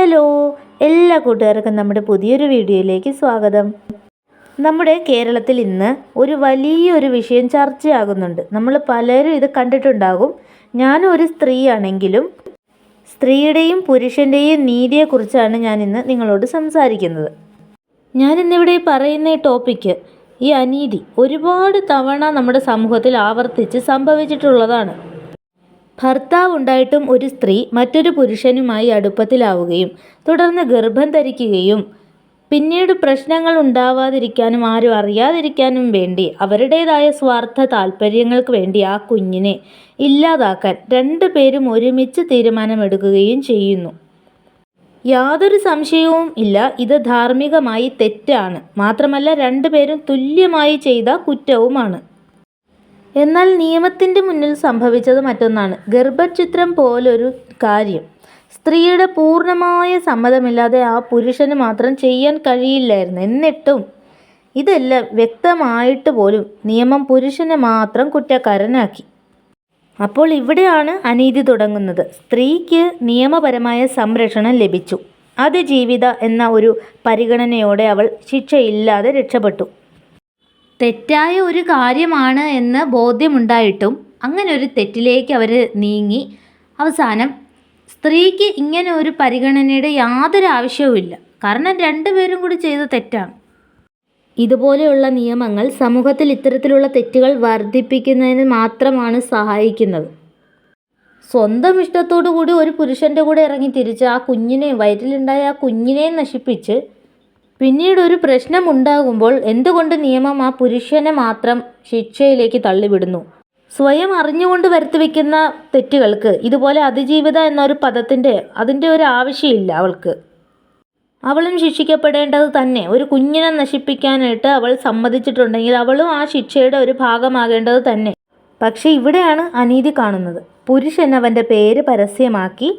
Hello എല്ലാ കൂട്ടുകാർക്കും നമ്മുടെ പുതിയൊരു വീഡിയോയിലേക്ക് സ്വാഗതം. നമ്മുടെ കേരളത്തിൽ ഇന്ന് ഒരു വലിയൊരു വിഷയം ചർച്ചയാകുന്നുണ്ട്. നമ്മൾ പലരും ഇത് കണ്ടിട്ടുണ്ടാകും. ഞാനും ഒരു സ്ത്രീയാണെങ്കിലും സ്ത്രീയുടെയും പുരുഷന്റെയും നീതിയെക്കുറിച്ചാണ് ഞാൻ ഇന്ന് നിങ്ങളോട് സംസാരിക്കുന്നത്. ഞാൻ ഇന്നിവിടെ പറയുന്ന ഈ ടോപ്പിക്ക് ഈ അനീതി ഒരുപാട് തവണ നമ്മുടെ സമൂഹത്തിൽ ആവർത്തിച്ച് സംഭവിച്ചിട്ടുള്ളതാണ്. ഭർത്താവ് ഉണ്ടായിട്ടും ഒരു സ്ത്രീ മറ്റൊരു പുരുഷനുമായി അടുപ്പത്തിലാവുകയും തുടർന്ന് ഗർഭം ധരിക്കുകയും പിന്നീട് പ്രശ്നങ്ങൾ ഉണ്ടാവാതിരിക്കാനും ആരും അറിയാതിരിക്കാനും വേണ്ടി അവരുടേതായ സ്വാർത്ഥ താല്പര്യങ്ങൾക്ക് വേണ്ടി ആ കുഞ്ഞിനെ ഇല്ലാതാക്കാൻ രണ്ടു പേരും ഒരുമിച്ച് തീരുമാനമെടുക്കുകയും ചെയ്യുന്നു. യാതൊരു സംശയവും ഇല്ല. ഇത് ധാർമ്മികമായി തെറ്റാണ്. മാത്രമല്ല രണ്ടുപേരും തുല്യമായി ചെയ്ത കുറ്റവുമാണ്. എന്നാൽ നിയമത്തിന്റെ മുന്നിൽ സംഭവിച്ചത് മറ്റൊന്നാണ്. ഗർഭചിത്രം പോലൊരു കാര്യം. സ്ത്രീയുടെ പൂർണമായ സമ്മതമില്ലാതെ ആ പുരുഷന് മാത്രം ചെയ്യാൻ കഴിയില്ലായിരുന്നു. എന്നിട്ടും ഇതെല്ലാം വ്യക്തമായിട്ട് പോലും നിയമം പുരുഷനെ മാത്രം കുറ്റക്കാരനാക്കി. അപ്പോൾ ഇവിടെയാണ് അനീതി തുടങ്ങുന്നത്. സ്ത്രീക്ക് നിയമപരമായ സംരക്ഷണം ലഭിച്ചു. അതിജീവിത എന്ന ഒരു പരിഗണനയോടെ അവൾ ശിക്ഷയില്ലാതെ രക്ഷപ്പെട്ടു. തെറ്റായ ഒരു കാര്യമാണ് എന്ന് ബോധ്യമുണ്ടായിട്ടും അങ്ങനെ ഒരു തെറ്റിലേക്ക് അവർ നീങ്ങി. അവസാനം സ്ത്രീക്ക് ഇങ്ങനെ ഒരു പരിഗണനയുടെ യാതൊരു ആവശ്യവുമില്ല കാരണം രണ്ടുപേരും കൂടി ചെയ്ത തെറ്റാണ്. ഇതുപോലെയുള്ള നിയമങ്ങൾ സമൂഹത്തിൽ ഇത്തരത്തിലുള്ള തെറ്റുകൾ വർദ്ധിപ്പിക്കുന്നതിന് മാത്രമാണ് സഹായിക്കുന്നത്. സ്വന്തം ഇഷ്ടത്തോടു കൂടി ഒരു പുരുഷന്റെ കൂടെ ഇറങ്ങി തിരിച്ച് ആ കുഞ്ഞിനെ വയറ്റിലുണ്ടായ ആ കുഞ്ഞിനെ നശിപ്പിച്ച് പിന്നീട് ഒരു പ്രശ്നം ഉണ്ടാകുമ്പോൾ എന്തുകൊണ്ട് നിയമം ആ പുരുഷനെ മാത്രം ശിക്ഷയിലേക്ക് തള്ളിവിടുന്നു? സ്വയം അറിഞ്ഞുകൊണ്ട് വരുത്തിവെക്കുന്ന തെറ്റുകൾക്ക് ഇതുപോലെ അതിജീവിത എന്നൊരു പദത്തിന്റെ അതിന്റെ ഒരു ആവശ്യമില്ല അവൾക്ക്. അവളും ശിക്ഷിക്കപ്പെടേണ്ടത് തന്നെ. ഒരു കുഞ്ഞിനെ നശിപ്പിക്കാനായിട്ട് അവൾ സമ്മതിച്ചിട്ടുണ്ടെങ്കിൽ അവളും ആ ശിക്ഷയുടെ ഒരു ഭാഗമാകേണ്ടത് തന്നെ. പക്ഷേ ഇവിടെയാണ് അനീതി കാണുന്നത്. പുരുഷൻ അവന്റെ പേര് പരസ്യമാക്കി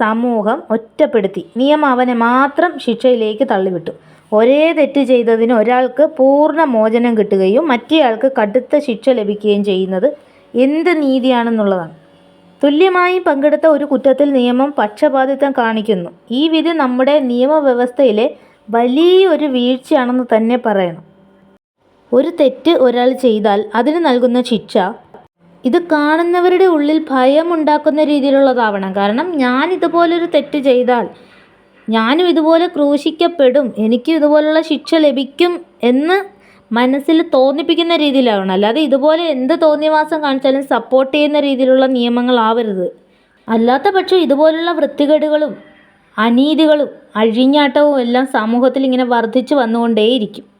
സമൂഹം ഒറ്റപ്പെടുത്തി. നിയമം അവനെ മാത്രം ശിക്ഷയിലേക്ക് തള്ളിവിട്ടു. ഒരേ തെറ്റ് ചെയ്തതിന് ഒരാൾക്ക് പൂർണ മോചനം കിട്ടുകയും മറ്റേയാൾക്ക് കടുത്ത ശിക്ഷ ലഭിക്കുകയും ചെയ്യുന്നത് എന്ത് നീതിയാണെന്നുള്ളതാണ്. തുല്യമായി പങ്കെടുത്ത ഒരു കുറ്റത്തിൽ നിയമം പക്ഷപാതിത്വം കാണിക്കുന്നു. ഈ വിധി നമ്മുടെ നിയമവ്യവസ്ഥയിലെ വലിയൊരു വീഴ്ചയാണെന്ന് തന്നെ പറയണം. ഒരു തെറ്റ് ഒരാൾ ചെയ്താൽ അതിന് നൽകുന്ന ശിക്ഷ ഇത് കാണുന്നവരുടെ ഉള്ളിൽ ഭയം ഉണ്ടാക്കുന്ന രീതിയിലുള്ളതാവണം. കാരണം ഞാൻ ഇതുപോലൊരു തെറ്റ് ചെയ്താൽ ഞാനും ഇതുപോലെ ക്രൂശിക്കപ്പെടും എനിക്കും ഇതുപോലുള്ള ശിക്ഷ ലഭിക്കും എന്ന് മനസ്സിൽ തോന്നിപ്പിക്കുന്ന രീതിയിലാവണം അല്ലാതെ ഇതുപോലെ എന്ത് തോന്നിയവാസം കാണിച്ചാലും സപ്പോർട്ട് ചെയ്യുന്ന രീതിയിലുള്ള നിയമങ്ങളാവരുത് അല്ലാത്ത പക്ഷം ഇതുപോലുള്ള വൃത്തികേടുകളും അനീതികളും അഴിഞ്ഞാട്ടവും എല്ലാം സമൂഹത്തിൽ ഇങ്ങനെ വർദ്ധിച്ചു വന്നുകൊണ്ടേയിരിക്കും.